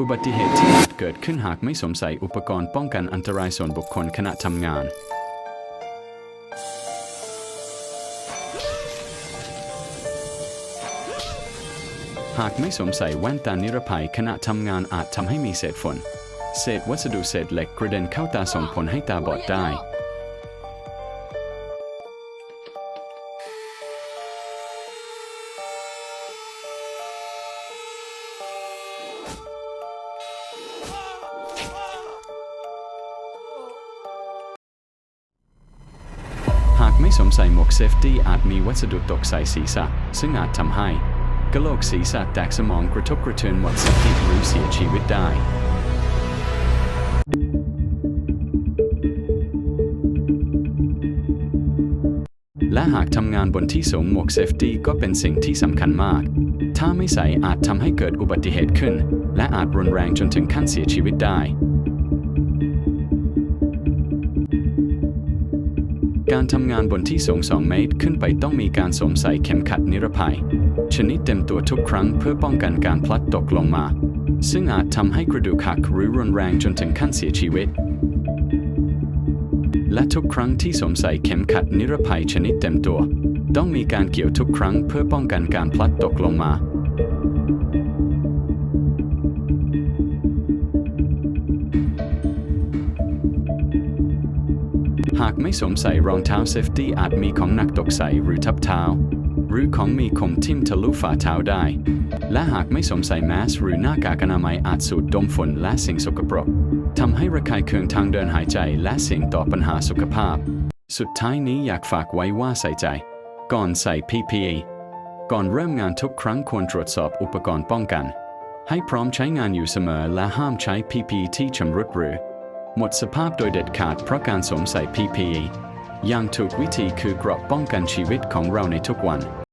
อุบัติเหตุที่อาจเกิดขึ้นหากไม่สวมใส่อุปกรณ์ป้องกันอันตรายส่วนบุคคลขณะทำงาน หากไม่สวมใส่แว่นตานิรภัยขณะทำงานอาจทำให้มีเศษฝน เศษวัสดุเศษเหล็กกระเด็นเข้าตาส่งผลให้ตาบอดได้ห ไม่สวมใส่หมวกเซฟตี้อาจมีวัสดุตกใส่ศีรษะ ซึ่งอาจทำให้กระโหลกศีรษะแตกสมองกระทบกระเทือนหมดสติหรือเสียชีวิตได้และหากทำงานบนที่สูงหมวกเซฟตี้ก็เป็นสิ่งที่สำคัญมาก ถ้าไม่ใส่อาจทำให้เกิดอุบัติเหตุขึ้น และอาจรุนแรงจนถึงขั้นเสียชีวิตได้ การทำงานบนที่สูง 2 เมตร ขึ้นไปต้องมีการสวมใส่เข็มขัดนิรภัย ชนิดเต็มตัวทุกครั้งเพื่อป้องกันการพลัดตกลงมา ซึ่งอาจทำให้กระดูกหักหรือรุนแรงจนถึงขั้นเสียชีวิต และทุกครั้งที่สวมใส่เข็มขัดนิรภัยชนิดเต็มตัว ต้องมีการเกี่ยวทุกครั้งเพื่อป้องกันการพลัดตกลงมา หากไม่สวมใส่รองเท้าเซฟตี้อาจมีของหนักตกใส่หรือทับเท้า หรือของมีคมทิ่มทะลุฝ่าเท้าได้ และหากไม่สวมใส่แมสหรือหน้ากากอนามัยอาจสูดดมฝุ่นและสิ่งสกปรกทำให้ระคายเคืองทางเดินหายใจและเสี่ยงต่อปัญหาสุขภาพ สุดท้ายนี้อยากฝากไว้ว่าใส่ใจ ก่อนใส่ PPE ก่อนเริ่มงานทุกครั้งควรตรวจสอบอุปกรณ์ป้องกัน ให้พร้อมใช้งานอยู่เสมอและห้ามใช้ PPE ที่ชำรุดหรือ หมดสภาพโดยเด็ดขาดเพราะการสวมใส่ PPE อย่างถูกวิธีคือเกราะป้องกันชีวิตของเราในทุกวัน